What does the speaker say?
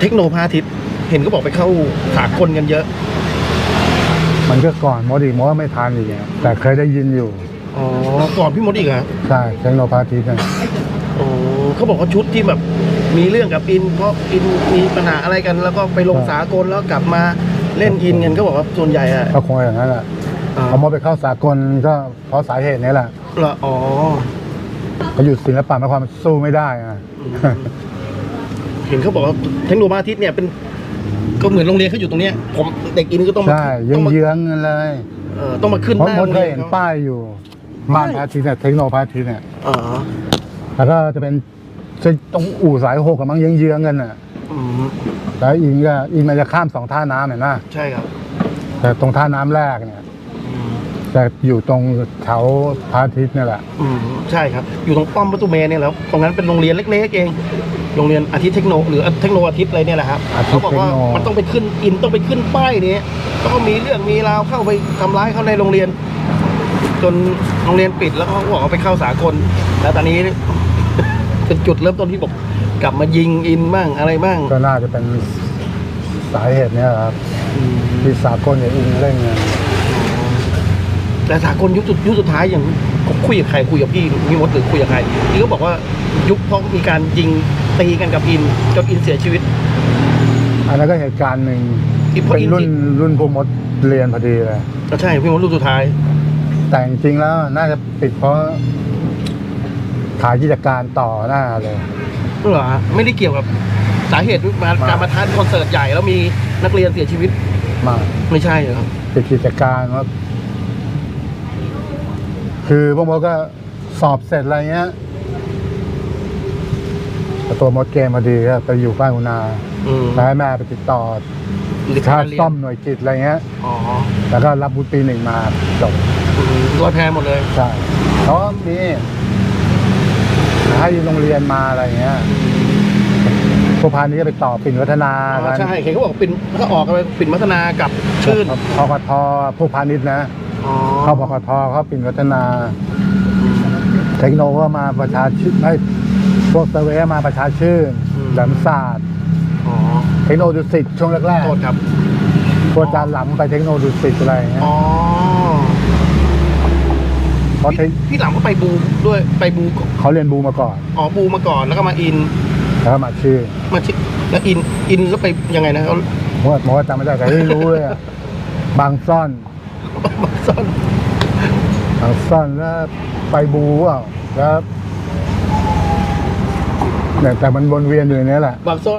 เทคโนพาทิตย์เห็นก็บอกไปเข้าสากลกันเยอะ มันก็ก่อนมดอีกมดไม่ทันอีกอะแต่เคยได้ยินอยู่ อ๋อ ก่อนพี่มดอีกเหรอใช่เทคโนพาทิตย์นะอ๋อเขาบอกว่าชุดที่แบบมีเรื่องกับอินเพราะอินมีปัญหาอะไรกัน แล้วก็ไปลงสากลแล้วกลับมาเล่นอินกันก็บอกว่าส่วนใหญ่อะก็คงอย่างนั้นแหละอ่าเอามดไปเข้าสากลก็เพราะสาเหตุนี้แหละเหรออ๋อเขาหยุดศิลปะไม่ความนสู้ไม่ได้อะอืม เห็นเขาบอกว่าเทคโนพาทิตย์เนี่ยเป็นก็เหมือนโรงเรียนเขาอยู่ตรงเนี้ยผมเด็กอินก็ต้องมาใช่เยื้ต้อองงมาเยื้องๆกันเลยเออต้องมาขึ้นเพราะหน้ามดโรงเคเรียยนเห็นเขาป้ายอยู่บ้านพระอาทิตย์เนี่ยเทคโนพระอาทิตย์เนี่ยอ๋อแล้วก็จะเป็นจะตรงอู่สายหกกับมั้งเยื้องๆกันน่ะอืมแล้วอิงก็อิงมันจะข้ามสองท่าน้ำเห็นไหมใช่ครับแต่ตรงท่าน้ำแรกเนี่ยอืมจะอยู่ตรงแถวพระอาทิตย์เนี่ยแหละ อืมใช่ครับ อยู่ตรงป้อมประตูเมนเนี่ยแล้วตรงนั้นเป็นโรงเรียนเล็กๆเอง โรงเรียนอาทิตย์เทคโนหรือเทคโนอาทิตย์อะไรเนี่ยแหละครับอาทิเขาตย์บอกว่าเทคโน มันต้องไปขึ้นอินต้องไปขึ้นป้ายนี้แล้วก็มีเรื่องมีราวเข้าไปทำร้ายเขาในโรงเรียน จนโรงเรียนปิดแล้วเขาก็บอกว่าไปเข้าสากลแล้วตอนนี้ เป็นจุดเริ่มต้นที่บอกกลับมายิงอินบ้างอะไรบ้างก็น่าจะเป็นสาเหตุเนี่ยครับอืมที่สากลเนี่ยอิงเล่นกันแต่สากลยุคสุดยุคสุดท้ายอย่างผมคุยกับใครคุยกับพี่พี่มดหรือคุยกับใครพี่ก็บอกว่ายุคเพราะมีการยิง ตีกันกับอินจนอินเสียชีวิต อันนั้นก็เหตุการณ์หนึ่งอีกเพราะเป็นอินรุ่นรุ่นพวกมดเรียนพอดีเลย ก็ใช่พี่มดรุ่นสุดท้าย แต่จริงๆแล้วน่าจะปิดเพราะขายกิจการต่อหน้าเลย เหรอฮะไม่ได้เกี่ยวกับสาเหตุมามา การมาทานคอนเสิร์ตใหญ่แล้วมีนักเรียนเสียชีวิตมากไม่ใช่เหรอครับปิดกิจการว่าคือพวกมดก็สอบเสร็จอะไรเงี้ย แต่ตัวมดเกมพอดีก็ไปอยู่บ้านคุณนาอืมแล้วให้แม่ไปติดต่อหรือค่าการเรียนซ่อมหน่วยกิจอะไรเงี้ย อ๋อแล้วก็รับบุตรปีหนึ่งมาจบอืมรอยแพรหมดเลยใช่เพราะมีให้โรงเรียนมาอะไรเงี้ยพวกพานี้ก็ไปต่อปิ่นวัฒนาอ๋กัอนใช่เห็นเขาบอกปิ่นถ้าออกไปปิ่นมัฒนากับชื่นพกทพวกพาณิชย์นะ อ๋อเข้าพกทเข้าปิ่นวัฒนา เทคโนก็มาประชาชื่นไม่พ วกเซเวมาประชาชื่นแหลมศาสตร์อ๋อเทคโนดุสิตช่วงแรกโทษครับๆพวกอาจารย์หลังไปเทคโนดุสิตอะไรอย่างเงี้ยอ๋อเพราะเทคพี่หลังก็ไปบูด้วยไปบูเขาเรียนบูมาก่อนอ๋อบูมาก่อนแล้วก็มาอินแล้วก็มาชื่อมาชิแล้วอินอินแล้วไปยังไงนะเขาเพราะว่าผมว่าจำไม่ได้แต่ที่รู้เลยอะบางซ่อนซ่อนบางซ่อนแล้วไปบูอะแล้ว แต่แต่มันวนเวียนอยู่ในนี้แหละบางซ่อน